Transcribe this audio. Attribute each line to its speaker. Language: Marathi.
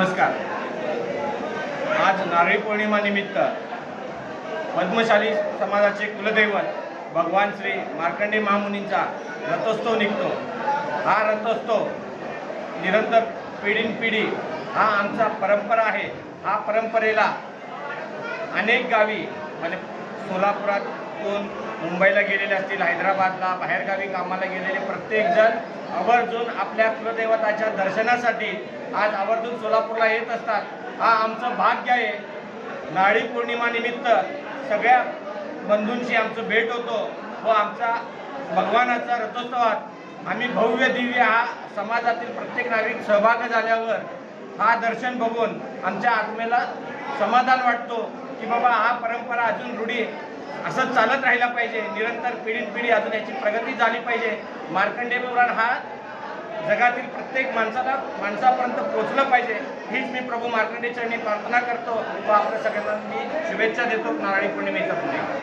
Speaker 1: नमस्कार. आज नारळी पौर्णिमा निमित्त पद्मशाली समाजाचे कुलदैवत भगवान श्री मार्कंडे महामुनींचा रथोत्सव निघतो. हा रथोत्सव निरंतर पिढीन पिढी हा आमचा परंपरा आहे. हा परंपरेला अनेक गावी म्हणजे सोलापुरातून मुंबईला गेलेले असतील हैदराबादला बाहेरगावी कामाला गेलेले प्रत्येकजण आवर्जून आपल्या कुलदैवताच्या दर्शनासाठी आज आवर्जून सोलापूरला येत असतात. हा आमचं भाग्य आहे. नाळी पौर्णिमानिमित्त सगळ्या बंधूंशी आमचं भेट होतो व आमचा भगवानाचा रथोत्सवात आम्ही भव्य दिव्य हा समाजातील प्रत्येक नागरिक सहभाग झाल्यावर हा दर्शन बघून आमच्या आत्मेला समाधान वाटतो की बाबा हा परंपरा अजून रूढी असंच चालत राहिला पाहिजे. निरंतर पिढीनपिढी अजून याची प्रगती झाली पाहिजे. मार्कंडे पुराण हा जगातील प्रत्येक माणसाला माणसापर्यंत पोहोचलं पाहिजे. हीच मी प्रभू मार्कंडेच्या प्रार्थना करतो. व आपल्या सगळ्यांना मी शुभेच्छा देतो. नारळी पौर्णिमेच्या पुढे